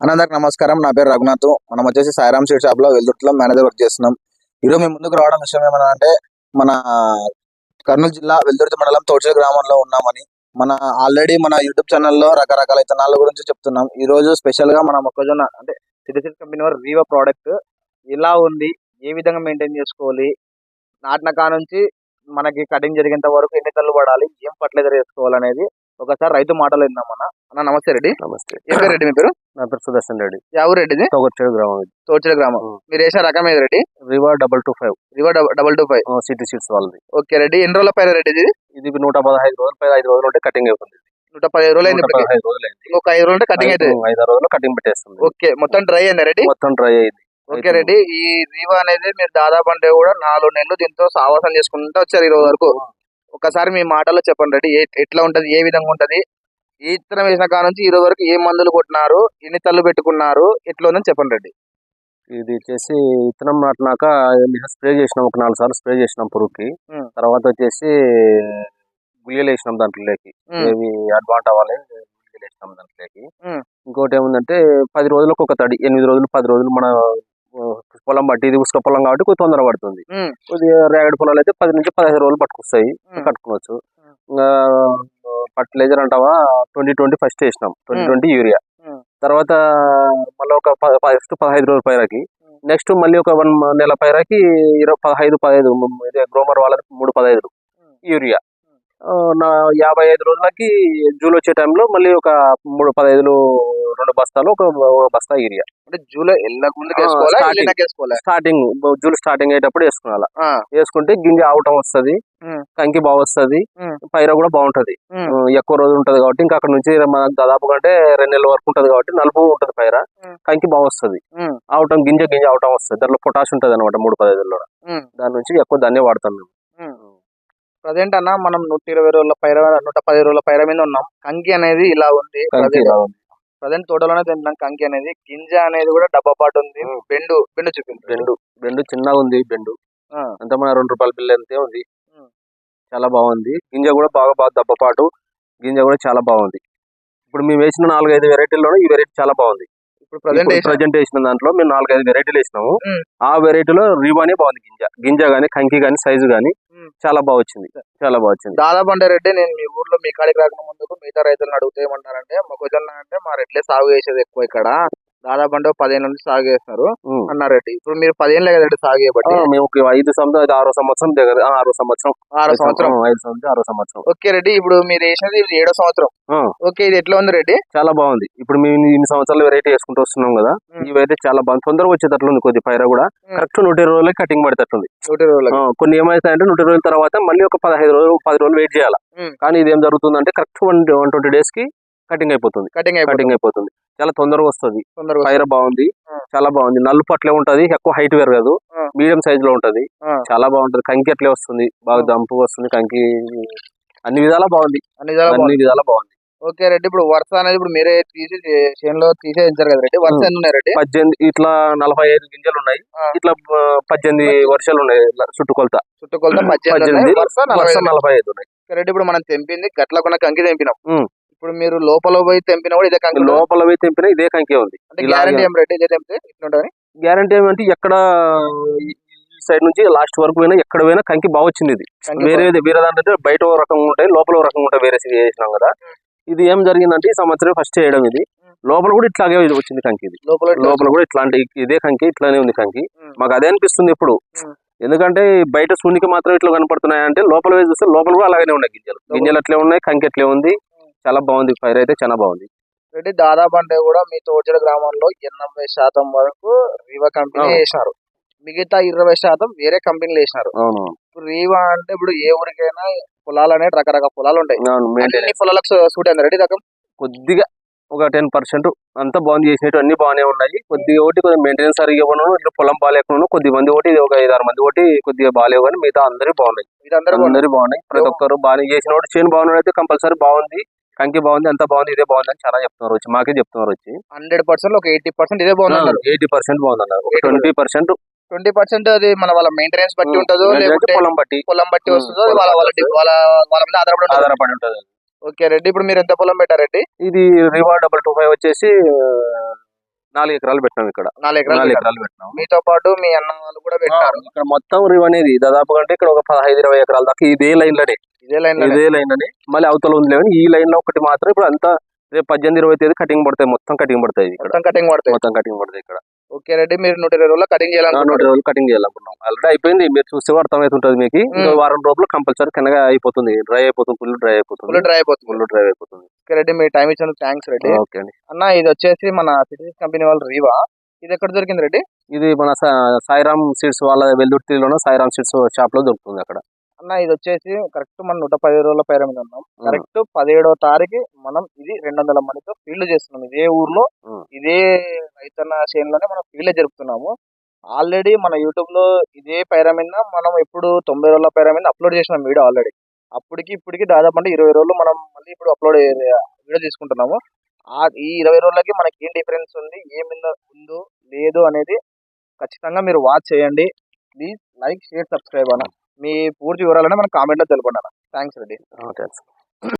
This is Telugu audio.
అనందరికి నమస్కారం. నా పేరు రఘునాథ్. మనం వచ్చేసి సాయిరామ్ స్వీట్ షాప్లో వెల్దుర్తిలో మేనేజర్ వర్క్ చేస్తున్నాం. ఈరోజు మేము ముందుకు రావడం విషయం ఏమన్నా అంటే మన కర్నూలు జిల్లా వెల్దుర్తి మండలం తోటల గ్రామంలో ఉన్నామని మన ఆల్రెడీ మన యూట్యూబ్ ఛానల్లో రకరకాల ఇత్తనాల గురించి చెప్తున్నాం. ఈ రోజు స్పెషల్గా మన మొక్కజొన్న అంటే సిటిసిల్ కంపెనీ వారు రీవో ప్రోడక్ట్ ఎలా ఉంది ఏ విధంగా మెయింటైన్ చేసుకోవాలి నాటిన కా నుంచి మనకి కటింగ్ జరిగేంత వరకు ఎన్ని తల్లు పడాలి ఏం ఫర్టిలైజర్ వేసుకోవాలనేది ఒకసారి రైతు మాటలు విందాం అన్న. నమస్తే రెడ్డి. నమస్తే. ఏం పేరు రెడ్డి మీ పేరు? నా పేరు సుదర్శన్ రెడ్డి. ఎవరు రెడ్డిది? తొగొచ్చేడు గ్రామం ఇది. గ్రామం. మీరు వేసిన రకం ఏది రెడ్డి? రివా double two five. River double two five. City seats వాళ్ళది. ఓకే రెడ్డి ఎన్ని రోజుల పైన రెడ్డి ఇది? ఇది నూట పదహైదు రోజులు పై ఐదు రోజులు ఉంటే కటింగ్ అవుతుంది. నూట పదిహేను రోజులు అయింది పదహైదు రోజులు అయింది. ఇంకొక ఐదు రోజులు కటింగ్ అవుతుంది. ఐదు రోజులు కటింగ్ పెట్టేస్తుంది. ఓకే మొత్తం డ్రై అయింది రెడ్డి? మొత్తం డ్రై అయింది. ఓకే రెడ్డి ఈ రీవా అనేది మీరు దాదాపు అంటే కూడా నాలుగు నెలలు దీంతో సావాసం చేసుకుంటూ వచ్చారు ఈ రోజు వరకు ఒకసారి మీ మాటల్లో చెప్పండి రెడ్డి ఎట్లా ఉంటది ఏ విధంగా ఉంటది ఈ ఇత్తనం వేసిన కాడ నుంచి ఈ రోజు వరకు ఏ మందులు కొట్టినారు ఎన్ని తల్లు పెట్టుకున్నారు ఎట్లా ఉందని చెప్పండి రెడ్డి ఇది వచ్చేసి విత్తనం నాటినాక స్ప్రే చేసినాం ఒక నాలుగు సార్లు స్ప్రే చేసినాం పురుగుకి. తర్వాత వచ్చేసి గుయ్యలు వేసినాం దాంట్లోకి. ఏవి అడ్వాంట్ అవ్వాలి గుళికలు వేసినాం దాంట్లోకి. ఇంకోటి ఏముందంటే పది రోజులకు ఒక తడి ఎనిమిది రోజులు పది రోజులు మన పొలం బట్టి ఇది ఉసుక పొలం కాబట్టి కొద్ది తొందర పడుతుంది. కొద్దిగా రేగడి పొలాలు అయితే పది నుంచి పదిహేను రోజులు పట్టుకొస్తాయి. కట్టుకోవచ్చు. ఫర్టిలైజర్ అంటావా? ట్వంటీ ట్వంటీ ఫస్ట్ వేసినాం ట్వంటీ. Twenty urea. తర్వాత మళ్ళీ ఒక ఫస్ట్ పదహైదు రోజుల పైరకి. నెక్స్ట్ మళ్ళీ ఒక వన్ నెల పైరకి ఇరవై పదహైదు పదహైదు గ్రోమర్ వాళ్ళకి మూడు పదహైదు యూరియా. నా యాభై ఐదు రోజులకి జూన్ వచ్చే టైంలో మళ్ళీ ఒక మూడు పదహైదులు రెండు బస్తాలు ఒక బస్తా యూరియా అంటే జూలై వేసుకోవాలా స్టార్టింగ్ జూన్ స్టార్టింగ్ అయ్యేటప్పుడు వేసుకోవాలా వేసుకుంటే గింజ ఆవటం వస్తది. కంకి బాగా వస్తుంది. పైర కూడా బాగుంటది. ఎక్కువ రోజులు ఉంటది కాబట్టి ఇంకా అక్కడ నుంచి మనకు దాదాపు కంటే రెండు నెలల వరకు ఉంటది కాబట్టి నలుపు ఉంటది పైర. కంకి బాగా వస్తుంది. ఆవటం గింజ గింజ ఆవటం వస్తుంది. దాంట్లో పొటాష్ ఉంటది అనమాట మూడు పదహైదులో. దాని నుంచి ఎక్కువ దాన్నే వాడతాం మేము. ప్రజెంట్ అన్న మనం నూట ఇరవై రోజుల పైర నూట పది రోజుల పైర మీద ఉన్నాం. కంకి అనేది ఇలా ఉంది. ప్రజెంట్ తోటలోనే తింటున్నాం కంకి అనేది. గింజ అనేది కూడా డబ్బా పాటు ఉంది. బెండు బెండు చూపింది బెండు బెండు చిన్నగా ఉంది బెండు. అంత మన రెండు రూపాయల బిల్లు అంతే ఉంది. చాలా బాగుంది. గింజ కూడా బాగా బాగా దబ్బపాటు గింజ కూడా చాలా బాగుంది. ఇప్పుడు మేము వేసిన నాలుగైదు వెరైటీల్లో ఈ వెరైటీ చాలా బాగుంది. ప్రజెంట్ వేసిన. దాంట్లో మేము నాలుగైదు వెరైటీలు వేసినాము. ఆ వెరైటీలో రీవానే బాగుంది గింజ. గింజ గానీ కంకి గానీ సైజు గానీ. చాలా బాగా వచ్చింది. చాలా బాగా వచ్చింది. దాదాపు అంటే రెడ్డి నేను మీ ఊర్లో మీ కాడికి రాకుండా ముందుకు మిగతా రైతులను అడిగితే ఏమంటారంటే మొక్కజొన్న అంటే మా రెడ్లే సాగు చేసేది ఎక్కువ ఇక్కడ. దాదాపు అంటే పదిహేను నుంచి సాగు చేస్తున్నారు ఉం. అన్నారు రెడ్డి. ఇప్పుడు మీరు పదిహేను కదా రెడ్డి సాగు చేయబట్టి మేము ఒక ఐదు సంవత్సరం ఆరో సంవత్సరం దగ్గర ఆరో సంవత్సరం. ఆరో సంవత్సరం ఐదు సంవత్సరం ఆరో సంవత్సరం. ఓకే రెడ్డి ఇప్పుడు మీరు వేసినది ఏడో సంవత్సరం. ఓకే ఇది ఎట్లా ఉంది రెడ్డి? చాలా బాగుంది. ఇప్పుడు మేము ఇన్ని సంవత్సరాలు వెరైటీ వేసుకుంటూ వస్తున్నాం కదా వెరైటీ చాలా బాగుంది. తొందరగా వచ్చేటట్లు ఉంది కొద్ది పైర కూడా. కరెక్ట్ నూట ఇరవై రోజులకి కటింగ్ పడేటట్టుంది నూట ఇరవై రోజులకి. ఆ, కొన్ని ఏమైతాయంటే నూట ఇరవై రోజుల తర్వాత మళ్ళీ ఒక పదహైదు రోజులు పది రోజులు వెయిట్ చేయాలి. కానీ ఇది ఏం జరుగుతుందంటే కరెక్ట్ వన్ వన్ ట్వంటీ డేస్కి కటింగ్ అయిపోతుంది. కటింగ్ అయిపోతుంది. కటింగ్ అయిపోతుంది. చాలా తొందరగా వస్తుంది. తొందరగా పైర బాగుంది. చాలా బాగుంది. నలుపు అట్లే ఉంటది ఎక్కువ హైట్ పెరగదు. మీడియం సైజ్లో ఉంటది. చాలా బాగుంటది. కంకి అట్లే వస్తుంది. బాగా. దంపు వస్తుంది. కంకి అన్ని విధాలా బాగుంది. అన్ని విధాలా అన్ని బాగుంది. విధాలా బాగుంది. ఓకే రెడ్డి ఇప్పుడు వరుస అనేది ఇప్పుడు మీరే తీసి చేనులో తీసేయించారు కదా రెడ్డి? వరుస ఉం. ఎన్ని ఉన్నాయి రెడ్డి? పద్దెనిమిది ఇట్లా నలభై ఐదు గింజలు ఉన్నాయి. ఇట్లా పద్దెనిమిది వర్షాలు ఉన్నాయి. చుట్టుకొలత. చుట్టుకొలత పద్దెనిమిది వరుస నలభై వర్షం ఐదు. నలభై ఐదు ఉన్నాయి. రెడ్డి ఇప్పుడు మనం తెంపింది గట్లకున్న కంకి తెంపినాం. ఇప్పుడు మీరు లోపల పోయి తెంపినా కూడా ఇదే కంకి ఉంటుందా? లోపల పోయి తెంపినా ఇదే కంకే ఉంది. గ్యారంటీ ఏం రెడ్డి ఇదే తెంపితే ఇట్లుంటుంది గ్యారంటీ ఏమంటే ఎక్కడ ఈ సైడ్ నుంచి లాస్ట్ వరకు పోయినా ఎక్కడ పోయినా కంకి బాగా వచ్చింది ఇది. వేరే వేరే దాంట్లో బయట ఓ రకంగా ఉంటాయి లోపల ఓ రకంగా ఉంటాయి వేరే చేసినాం కదా. ఇది ఏం జరిగిందంటే ఈ సంవత్సరం ఫస్ట్ చేయడం ఇది. లోపల కూడా ఇట్లాగే ఇది వచ్చింది కంకి ఇది. లోపల ఇట్లా లోపల కూడా ఇట్లాంటి ఇదే కంకి ఇట్లానే ఉంది కంకి. మాకు అదే అనిపిస్తుంది ఇప్పుడు. ఎందుకంటే బయట శూన్యకి మాత్రం ఇట్లా కనపడుతున్నాయి అంటే లోపల వేసి చూస్తే లోపల కూడా అలాగే ఉన్నాయి గింజలు. గింజలు అట్లే ఉన్నాయి కంకి అట్లే ఉంది. చాలా బాగుంది. పైరు అయితే చాలా బాగుంది. రెడ్డి దాదాపు అంటే కూడా మీ తోచల గ్రామంలో ఎనభై శాతం వరకు రీవా కంపెనీ. వేసినారు. మిగతా ఇరవై శాతం వేరే కంపెనీలు వేసినారు. రీవా అంటే ఇప్పుడు ఏ ఊరికైనా పొలాలు అనేది రకరకాల పొలాలు ఉంటాయి. అన్ని పొలాలకు సూట్ అయింది రెడ్డి రకం కొద్దిగా ఒక టెన్ పర్సెంట్ అంతా బాగుంది. చేసినట్టు అన్ని బాగానే ఉన్నాయి. కొద్దిగా ఒకటి కొద్దిగా మెయింటెనెన్స్ సరిగా ఇవ్వను ఇట్లా పొలం బాగాలేకుండా కొద్ది మంది ఒకటి ఒక ఐదు ఆరు మంది ఒకటి కొద్దిగా బాగాలేవు కానీ మిగతా అందరూ బాగున్నాయి. అందరూ బాగున్నాయి. ప్రతి ఒక్కరు బాగా చేసిన వాడు చేను బాగున్నాడు అయితే కంపల్సరీ బాగుంది. కంకి బాగుంది అంత బాగుంది ఇదే బాగుంది అని చాలా చెప్తున్నారు వచ్చి. మాకే చెప్తున్నారు వచ్చి. హండ్రెడ్ పర్సెంట్ ఒక ఎయిటీ పర్సెంట్ ఇదే బాగుంది ఎయిటీ పర్సెంట్ బాగుంది అన్నారు 80% ట్వంటీ పర్సెంట్. ట్వంటీ పర్సెంట్ అది మన వాళ్ళ మెయింటెనెన్స్ బట్టి ఉంటుందో లేకుంటే పొలం బట్టి. పొలం బట్టి వస్తుందో వాళ్ళ వాళ్ళ. వాళ్ళ వాళ్ళ మీద ఆధారపడి ఆధారపడి ఉంటుంది ఓకే రెడ్డి ఇప్పుడు మీరు ఎంత పొలం పెట్టారు రెడ్డి? ఇది రివార్డ్ డబల్ టూ ఫైవ్ వచ్చేసి నాలుగు ఎకరాలు పెట్టినాం ఇక్కడ. నాలుగు ఎకరాలు నాలుగు. ఎకరాలు పెట్టినాం. మీతో పాటు మీ అన్న వాళ్ళు కూడా పెట్టారు. ఇక్కడ మొత్తం రివ్ అనేది దాదాపు అంటే ఇక్కడ ఒక పదహైదు ఇరవై ఎకరాల దాకా ఇదే లైన్లోనే ఇదే లైన్ ఇదే లైన్లోనే మళ్ళీ అవతల ఉంది కానీ ఈ లైన్లో ఒకటి మాత్రం ఇప్పుడు అంతా రేపు పద్దెనిమిది ఇరవై తేదీ కటింగ్ పడతాయి. మొత్తం కటింగ్ పడతాయి ఇక్కడ. మొత్తం కటింగ్ పడతాయి. మొత్తం కటింగ్ పడతాయి ఇక్కడ. ఓకే రెడ్డి మీరు నూట ఇరవై రోజుల్లో కటింగ్ ఆ, నూట రోజులు కటింగ్ చేయాలనుకున్నాం ఆల్రెడీ అయిపోయింది. మీరు చూస్తే అర్థమవుతుంటది మీకు. వారం రోజులు కంపల్సరీ కిందగా అయిపోతుంది. డ్రై అయిపోతుంది. ఫుల్ డ్రై అయిపోతుంది. ఫుల్ డ్రై అయిపోతుంది. ఫుల్ డ్రై అయిపోతుంది. రెడ్డి మీ టైం ఇచ్చినందుకు థ్యాంక్స్ రెడ్డి ఓకే అండి. అన్న ఇది వచ్చేసి మన సిటీస్ కంపెనీ వాళ్ళు రీవా ఇది ఎక్కడ దొరికింది రెడ్డి ఇది మన సాయిరామ్ సీడ్స్ వాళ్ళ వెల్దుర్తిలోనే సాయిరామ్ సీడ్స్ షాప్లో దొరుకుతుంది అక్కడ. అన్న ఇది వచ్చేసి కరెక్ట్ మనం నూట పది రోజుల పైర మీద ఉన్నాం. కరెక్ట్ పదిహేడో తారీఖు మనం ఇది రెండు వందల మందితో ఫీల్డ్ చేస్తున్నాం. ఇదే ఊర్లో. ఇదే రైతన్న చేనులోనే మనం ఫీల్డ్ జరుపుతున్నాము. ఆల్రెడీ మన యూట్యూబ్లో ఇదే పైర మీద మనం ఇప్పుడు తొంభై రోజుల పైర మీద అప్లోడ్ చేసినాం వీడియో ఆల్రెడీ అప్పటికి ఇప్పటికి దాదాపు అంటే ఇరవై రోజులు మనం మళ్ళీ ఇప్పుడు అప్లోడ్ వీడియో తీసుకుంటున్నాము. ఆ ఈ ఇరవై రోజులకి మనకి ఏం డిఫరెన్స్ ఉంది ఏమిందో ఉందో లేదు అనేది ఖచ్చితంగా మీరు వాచ్ చేయండి. ప్లీజ్ లైక్ షేర్ సబ్స్క్రైబ్ అన్న. మీ పూర్తి వివరాలనే మనం కామెంట్లో తెలపండి అన్న. Thanks Reddy thanks